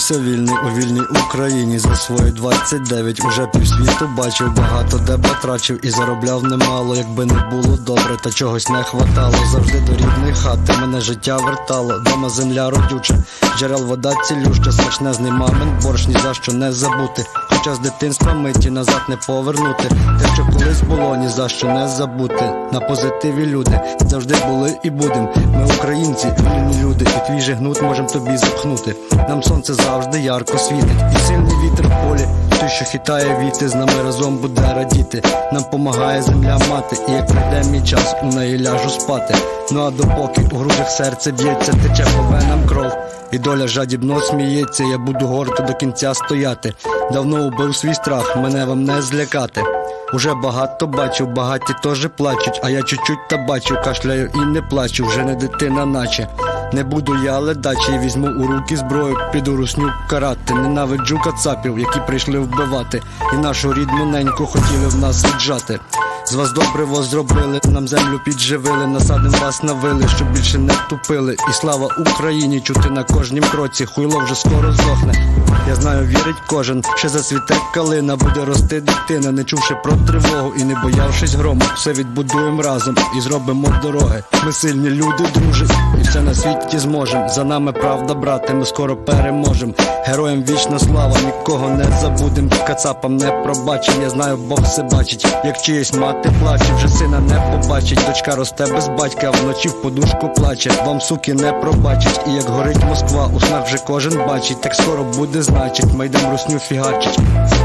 народився вільний у вільній Україні за свої 29 Уже півсвіту бачив, багато де потрачив і заробляв немало, якби не було добре, та чогось не хватало. Завжди до рідної хати мене життя вертало. Дома земля родюча, джерел вода цілюща, смачнезний мамин борщ ні за що не забути. Хоча з дитинства миті назад не повернути. Те, що колись було, ні за що не забути. На позитиві люди завжди були і будем. Ми українці, вільні люди, і твій же гнут можем тобі запхнути. Нам сонце завжди ярко світить, і сильний вітер в полі. Той, що хитає віти, з нами разом буде радіти. Нам помагає земля мати, і як прийде мій час, у неї ляжу спати. Ну а допоки у грудях серце б'ється, тече по венам кров. І доля жадібно сміється, я буду гордо до кінця стояти. Давно убив свій страх, мене вам не злякати. Уже багато бачив, багаті теж плачуть, а я чуть-чуть та бачу, кашляю і не плачу, вже не дитина, наче. Не буду я ледачі, візьму у руки зброю, піду русню карати. Ненавиджу кацапів, які прийшли вбивати, і нашу рідну неньку хотіли в нас віджати. З вас добриво зробили, нам землю підживили, насадим вас навили, щоб більше не тупили. І слава Україні чути на кожнім кроці, хуйло вже скоро здохне. Я знаю, вірить кожен, ще зацвіте калина, буде рости дитина, не чувши про тривогу і не боявшись грому. Все відбудуємо разом і зробимо дороги. Ми сильні люди, друже, і все на світі зможем. За нами правда, брати, ми скоро переможем. Героям вічна слава, нікого не забудем. Кацапам не пробачим. Я знаю, Бог все бачить. Як чиїсь мати плаче, вже сина не побачить. Дочка росте без батька, вночі в подушку плаче. Вам суки не пробачить. І як горить Москва, у снах вже кожен бачить. Так скоро буде значить, ми йдем русню фігачить.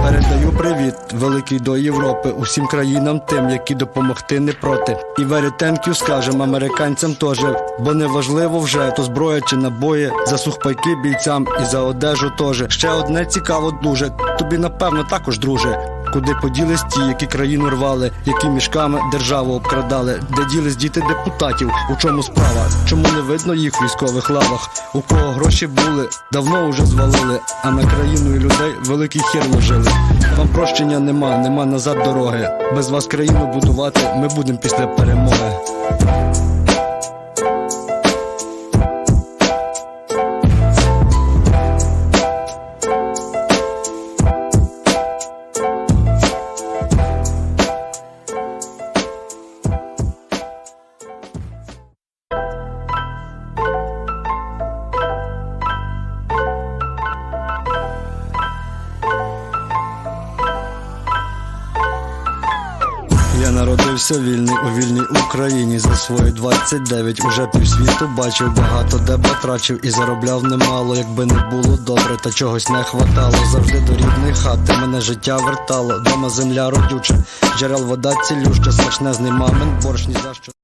Передаю привіт, великий до Європи, усім країнам тим, які допомогти не проти. І you скажем американцям теж, бо не важливо вже то зброя чи набої, за сухпайки бійцям і за одежу теж. Ще одне цікаво дуже. Тобі напевно також, друже. Куди поділись ті, які країну рвали, які мішками державу обкрадали, де ділись діти депутатів, у чому справа? Чому не видно їх в військових лавах? У кого гроші були, давно уже звалили, а на країну і людей великий хір ложили. Вам прощення нема, нема назад дороги. Без вас країну будувати ми будемо після перемоги. Я народився вільний у вільній Україні за свої 29 Уже півсвіту бачив, багато де батрачив і заробляв немало, якби не було добре, та чогось не хватало. Завжди до рідної хати мене життя вертало. Дома земля родюча, джерел вода цілюща, смачнезний мамин борщ ні за що.